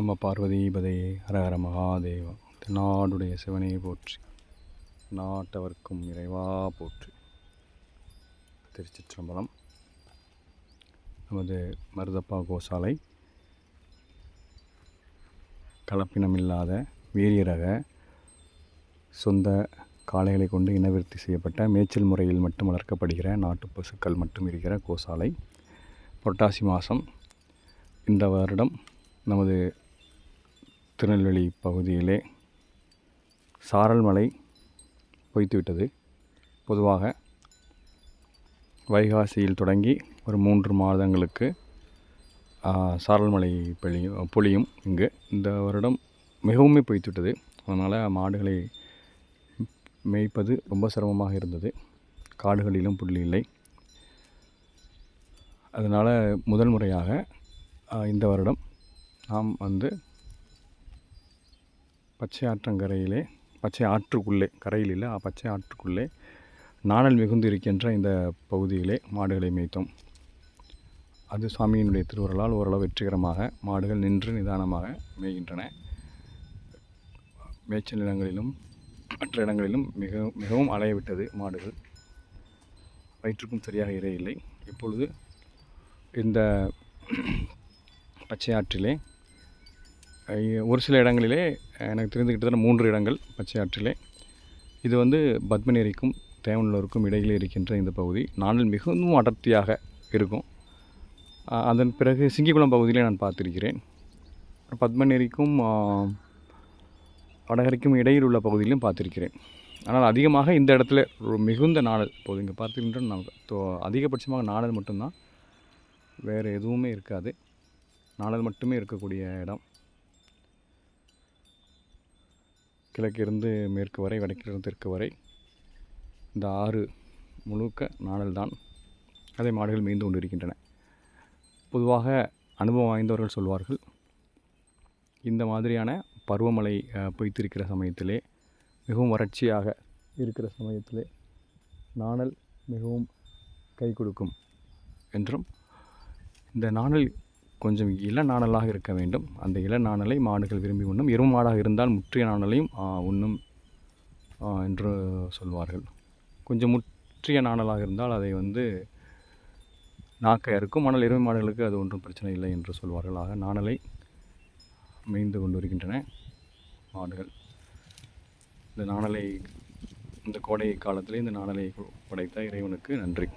நம்ம பார்வதிபதே ஹரஹர மகாதேவா நாடுடைய சிவனே போற்றி. நாட்டவர்க்கும் இறைவா போற்றி. திருச்சிற்றம்பலம். நமது மருதப்பா கோசாலை. கலப்பினமில்லாத வீரியரக சொந்த காளைகளை கொண்டு இனவிருத்தி செய்யப்பட்ட மேய்ச்சல் முறையில் மட்டும் வளர்க்கப்படுகிற நாட்டு பசுக்கள் மட்டும் இருக்கிற கோசாலை. புரட்டாசி மாதம் இந்த வருடம் நமது திருநெல்வேலி பகுதியிலே சாரல் மழை பொய்த்துவிட்டது. பொதுவாக வைகாசியில் தொடங்கி ஒரு மூன்று மாதங்களுக்கு சாரல் மழை பொழியும் பொழியும். இங்கு இந்த வருடம் மிகவுமே பொய்த்துவிட்டது. அதனால் மாடுகளை மேய்ப்பது ரொம்ப சிரமமாக இருந்தது. காடுகளிலும் புள்ளி இல்லை. அதனால் முதல் முறையாக இந்த வருடம் நாம் வந்து பச்சை ஆற்றங்கரையிலே பச்சை ஆற்றுக்குள்ளே கரையில் இல்லை பச்சை ஆற்றுக்குள்ளே நாணல் மிகுந்து இருக்கின்ற இந்த பகுதியிலே மாடுகளை மேய்த்தோம். அது சுவாமியினுடைய திருவருளால் ஓரளவு வெற்றிகரமாக மாடுகள் நின்று நிதானமாக மேய்கின்றன. மேய்ச்சல் நிலங்களிலும் மற்ற இடங்களிலும் மிக மிகவும் அலையவிட்டது மாடுகள். வயிற்றுக்கும் சரியாக இறையில்லை இப்பொழுது இந்த பச்சை ஆற்றிலே ஒரு சில இடங்களிலே எனக்கு தெரிந்து கிட்டத்தட்ட மூன்று இடங்கள் பச்சை ஆற்றிலே. இது வந்து பத்மநேரிக்கும் தேவனூருக்கும் இடையிலே இருக்கின்ற இந்த பகுதி. நாளில் மிகவும் அடர்த்தியாக இருக்கும். அதன் பிறகு சிங்கிக்குளம் பகுதியிலே நான் பார்த்திருக்கிறேன். பத்மநேரிக்கும் வடகரைக்கும் இடையில் உள்ள பகுதியிலும் பார்த்திருக்கிறேன். ஆனால் அதிகமாக இந்த இடத்துல மிகுந்த நாடல் இப்போது இங்கே பார்த்துக்கின்ற நான் தோ- அதிகபட்சமாக நாடல் மட்டும்தான். வேறு எதுவுமே இருக்காது. நாடல் மட்டுமே இருக்கக்கூடிய இடம். கிழக்கிருந்து மேற்கு வரை வடக்கிலிருந்து தெற்கு வரை இந்த ஆறு முழுக்க நாணல் தான் அதை மாடுகள் மீந்து கொண்டிருக்கின்றன. பொதுவாக அனுபவம் வாய்ந்தவர்கள் சொல்வார்கள் இந்த மாதிரியான பருவமழை பொய்த்திருக்கிற சமயத்திலே மிகவும் வறட்சியாக இருக்கிற சமயத்திலே நாணல் மிகவும் கை கொடுக்கும் என்றும் இந்த நாணல் கொஞ்சம் இள நாணலாக இருக்க வேண்டும். அந்த இள நாணலை மாடுகள் விரும்பி உண்ணும். எருமை மாடாக இருந்தால் முற்றிய நாணலையும் உண்ணும் என்று சொல்வார்கள். கொஞ்சம் முற்றிய நாணலாக இருந்தால் அதை வந்து நாக்கை இருக்கும் ஆனால் எருமை மாடுகளுக்கு அது ஒன்றும் பிரச்சனை இல்லை என்று சொல்வார்கள். ஆக நாணலை மேய்ந்து கொண்டு வருகின்றன மாடுகள். இந்த நாணலை இந்த கோடை காலத்திலே இந்த நாணலை படைத்த இறைவனுக்கு நன்றி.